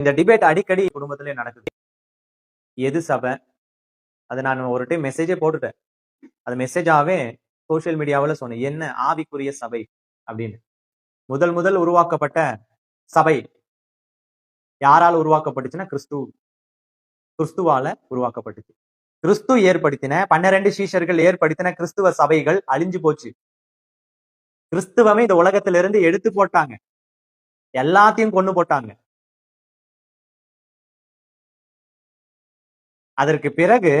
இந்த டிபேட் அடிக்கடி குடும்பத்திலே நடக்குது. எது சபை? அதை நான் ஒரு டைம் மெசேஜே போட்டுட்டேன். அது மெசேஜாவே சோசியல் மீடியாவில் சொன்னேன். என்ன ஆவிக்குரிய சபை? அப்படின்னு. முதல் முதல் உருவாக்கப்பட்ட சபை. யாரால் உருவாக்கப்பட்டுச்சுன்னா கிறிஸ்து. கிறிஸ்துவால உருவாக்கப்பட்டுச்சு. கிறிஸ்து ஏற்படுத்தின பன்னிரண்டு சீஷர்கள் ஏற்படுத்தின கிறிஸ்துவ சபைகள் அழிஞ்சு போச்சு. கிறிஸ்துவமே இந்த உலகத்திலிருந்து எடுத்து போட்டாங்க. எல்லாத்தையும் கொண்டு போட்டாங்க. அதற்கு பிறகு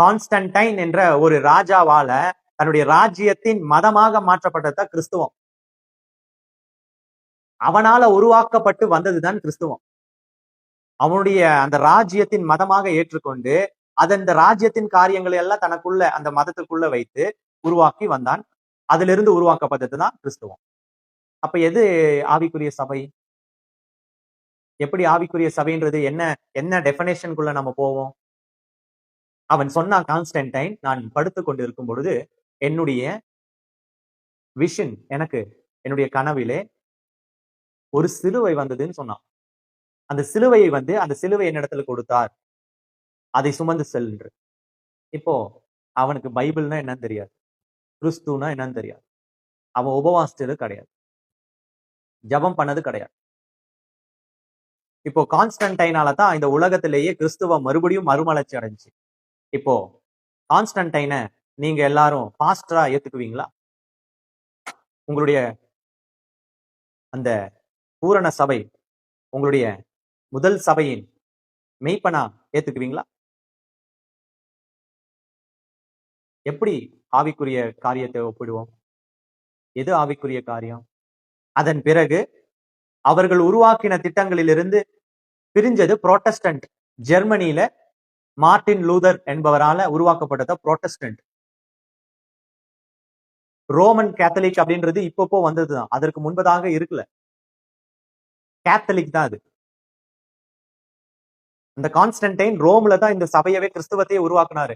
கான்ஸ்டன்டைன் என்ற ஒரு ராஜாவால தன்னுடைய ராஜ்யத்தின் மதமாக மாற்றப்பட்டதுதான் கிறிஸ்துவம். அவனால உருவாக்கப்பட்டு வந்ததுதான் கிறிஸ்துவம். அவனுடைய அந்த ராஜ்யத்தின் மதமாக ஏற்றுக்கொண்டு அதன் இந்த ராஜ்யத்தின் காரியங்களை எல்லாம் தனக்குள்ள அந்த மதத்துக்குள்ள வைத்து உருவாக்கி வந்தான். அதிலிருந்து உருவாக்கப்பட்டது தான் கிறிஸ்துவம். அப்ப எது ஆவிக்குரிய சபை? எப்படி ஆவிக்குரிய சபைன்றது? என்ன என்ன டெபினேஷனுக்குள்ள நம்ம போவோம்? அவன் சொன்னான் கான்ஸ்டன்டைன் நான் படுத்து கொண்டிருக்கும் பொழுது என்னுடைய விஷன் எனக்கு என்னுடைய கனவிலே ஒரு சிலுவை வந்ததுன்னு சொன்னான். அந்த சிலுவையை வந்து அந்த சிலுவை என்னிடத்துல கொடுத்தார். அதை சுமந்து செல்ன்று இப்போ அவனுக்கு பைபிள்னா என்னன்னு தெரியாது. கிறிஸ்துனா என்னன்னு தெரியாது. அவன் உபவாசிச்சது கிடையாது. ஜபம் பண்ணது கிடையாது. இப்போ கான்ஸ்டன்டைனால தான் இந்த உலகத்திலேயே கிறிஸ்துவ மறுபடியும் மறுமலர்ச்சி அடைஞ்சு இப்போ கான்ஸ்டன்டைனை நீங்க எல்லாரும் பாஸ்டரா ஏத்துக்குவீங்களா? உங்களுடைய அந்த பூரண சபை உங்களுடைய முதல் சபையின் மெய்ப்பனா ஏத்துக்குவீங்களா? எப்படி ஆவிக்குரிய காரியத்தை ஒப்பிடுவோம்? எது ஆவிக்குரிய காரியம்? அதன் பிறகு அவர்கள் உருவாக்கின திட்டங்களிலிருந்து பிரிஞ்சது புரோட்டஸ்டன்ட் ஜெர்மனியில மார்டின் லூதர் என்பவரால உருவாக்கப்பட்டத புரோட்டஸ்டன்ட். ரோமன் கேத்தலிக் அப்படின்றது இப்பப்போ வந்ததுதான். அதற்கு முன்பதாக இருக்கல. கேத்தலிக் தான் அது. இந்த கான்ஸ்டன்டைன் ரோம்ல தான் இந்த சபையவே கிறிஸ்துவத்தையே உருவாக்குனாரு.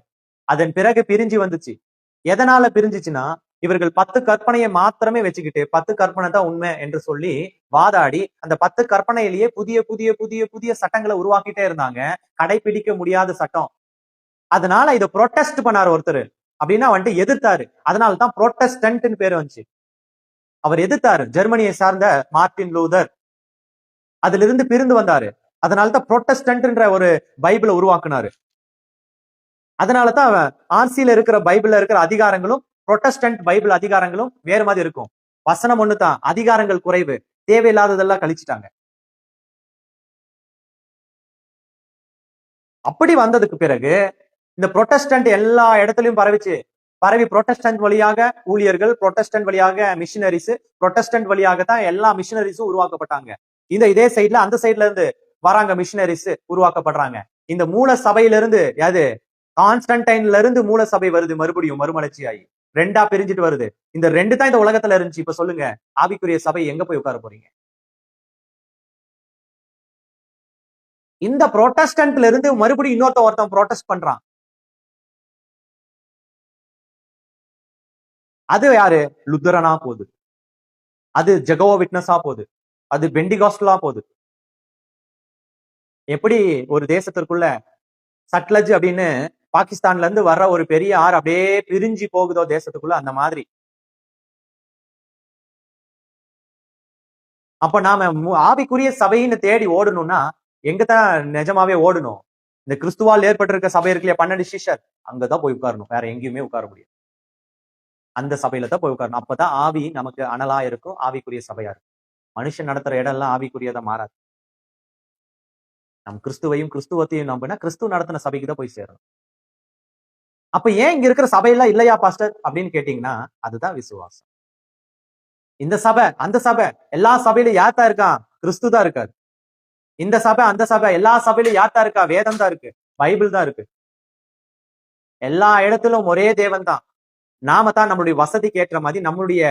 அதன் பிறகு பிரிஞ்சு வந்துச்சு. எதனால பிரிஞ்சுச்சுன்னா இவர்கள் பத்து கற்பனையை மாத்திரமே வச்சுக்கிட்டு பத்து கற்பனை தான் உண்மை என்று சொல்லி வாதாடி அந்த பத்து கற்பனையிலேயே புதிய புதிய புதிய புதிய சட்டங்களை உருவாக்கிட்டே இருந்தாங்க. கடைபிடிக்க முடியாத சட்டம். அதனால இதை ப்ரொட்டஸ்ட் பண்ணாரு ஒருத்தர். அப்படின்னா வந்துட்டு எதிர்த்தாரு. அதனால தான் ப்ரொட்டஸ்டன்ட்னு பேர் வந்துச்சு. அவர் எதிர்த்தாரு. ஜெர்மனியை சார்ந்த மார்டின் லூதர். அதுல இருந்து பிரிந்து வந்தாரு. அதனால தான் ப்ரொட்டஸ்டன்ட்ன்ற ஒரு பைபிளை உருவாக்குனாரு. அதனாலதான் ஆர்சியில இருக்கிற பைபிள்ல இருக்கிற அதிகாரங்களும் புரொட்டஸ்டன்ட் பைபிள் அதிகாரங்களும் வேறு மாதிரி இருக்கும். வசனம் ஒண்ணு தான் அதிகாரங்கள் குறைவு. தேவையில்லாததெல்லாம் கழிச்சிட்டாங்க. அப்படி வந்ததுக்கு பிறகு இந்த புரொட்டஸ்டன்ட் எல்லா இடத்துலயும் பரவிச்சு பரவி புரொட்டஸ்டன்ட் வழியாக ஊழியர்கள் புரொட்டஸ்டன்ட் வழியாக மிஷினரிஸ் புரொட்டஸ்டன்ட் வழியாக தான் எல்லா மிஷினரிஸும் உருவாக்கப்பட்டாங்க. இந்த இதே சைட்ல அந்த சைட்ல இருந்து வராங்க மிஷினரிஸ் உருவாக்கப்படுறாங்க. இந்த மூல சபையில இருந்து அது கான்ஸ்டன்டைன்ல இருந்து மூல சபை வருது மறுபடியும் மறுமலர்ச்சி ஆகி ரெண்டா பிரிஞ்சுட்டு வருது. இந்த ரெண்டு தான் இந்த உலகத்துல இருந்துச்சு. இப்ப சொல்லுங்க ஆவிக்குரிய சபை எங்க போய் உட்கார போறீங்க? இந்த புரோட்டஸ்டன்ட்ல இருந்து மறுபடியும் இன்னொருத்த ஒருத்தன் புரோட்டஸ்ட் பண்றான். அது யாரு? லுத்தரனா போகுது. அது ஜெகவோ விட்னஸா போகுது. அது பெண்டிகாஸ்டலா போகுது. எப்படி ஒரு தேசத்திற்குள்ள சட்லஜ் அப்படின்னு பாகிஸ்தான்ல இருந்து வர்ற ஒரு பெரிய ஆறு அப்படியே பிரிஞ்சு போகுதோ தேசத்துக்குள்ள அந்த மாதிரி. அப்ப நாம ஆவிக்குரிய சபைன்னு தேடி ஓடணும்னா எங்கதான் நிஜமாவே ஓடணும்? இந்த கிறிஸ்துவால் ஏற்பட்டிருக்க சபை இருக்கு இல்லையா பன்னெண்டு சிஷர். அங்கதான் போய் உட்காரணும். வேற எங்கேயுமே உட்கார முடியாது. அந்த சபையில தான் போய் உட்காரணும். அப்பதான் ஆவி நமக்கு அனலா இருக்கும். ஆவிக்குரிய சபையா இருக்கும். மனுஷன் நடத்துற இடம் எல்லாம் ஆவிக்குரியதா மாறாது. நம் கிறிஸ்துவையும் கிறிஸ்துவத்தையும் நம்பினா கிறிஸ்துவ நடத்தின சபைக்கு தான் போய் சேரணும். அப்ப ஏன் இங்க இருக்கிற சபையெல்லாம் இல்லையா பாஸ்டர் அப்படின்னு கேட்டீங்கன்னா அதுதான் விசுவாசம். இந்த சபை அந்த சபை எல்லா சபையிலும் யார் தான் இருக்கான் கிறிஸ்து தான் இருக்காரு. இந்த சபை அந்த சபை எல்லா சபையிலும் யார் தான் இருக்கா? வேதம் தான் இருக்கு. பைபிள் தான் இருக்கு. எல்லா இடத்திலும் ஒரே தேவன் தான். நாம தான் நம்மளுடைய வசதிக்கு ஏற்ற மாதிரி நம்மளுடைய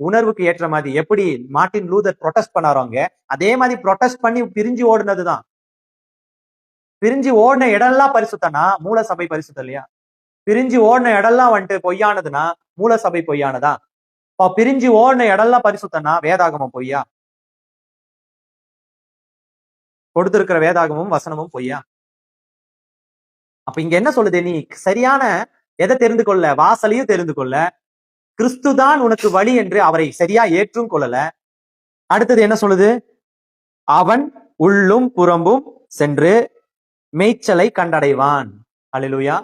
உணர்வுக்கு ஏற்ற மாதிரி எப்படி மார்ட்டின் லூதர் ப்ரொட்டஸ்ட் பண்ணாரோங்க அதே மாதிரி ப்ரொடெஸ்ட் பண்ணி பிரிஞ்சு ஓடுனதுதான். பிரிஞ்சு ஓடின இடம்லாம் பரிசுத்தனா? மூல சபை பரிசுத்தம் இல்லையா? பிரிஞ்சு ஓடின இடம்லாம் வந்துட்டு பொய்யானதுன்னா மூல சபை பொய்யானதா? இப்போ பிரிஞ்சு ஓடின இடம்லாம் பரிசுத்தனா? வேதாகமம் பொய்யா? கொடுத்திருக்கிற வேதாகமும் வசனமும் பொய்யா? அப்ப இங்க என்ன சொல்லுது? நீ சரியான எதை தெரிந்து கொள்ள? வாசலையும் தெரிந்து கொள்ள. கிறிஸ்து தான் உனக்கு வழி என்று அவரை சரியா ஏற்றும் கொள்ளல. அடுத்தது என்ன சொல்லுது? அவன் உள்ளும் புறம்பும் சென்று மேய்ச்சலை கண்டடைவான். அலிலுயா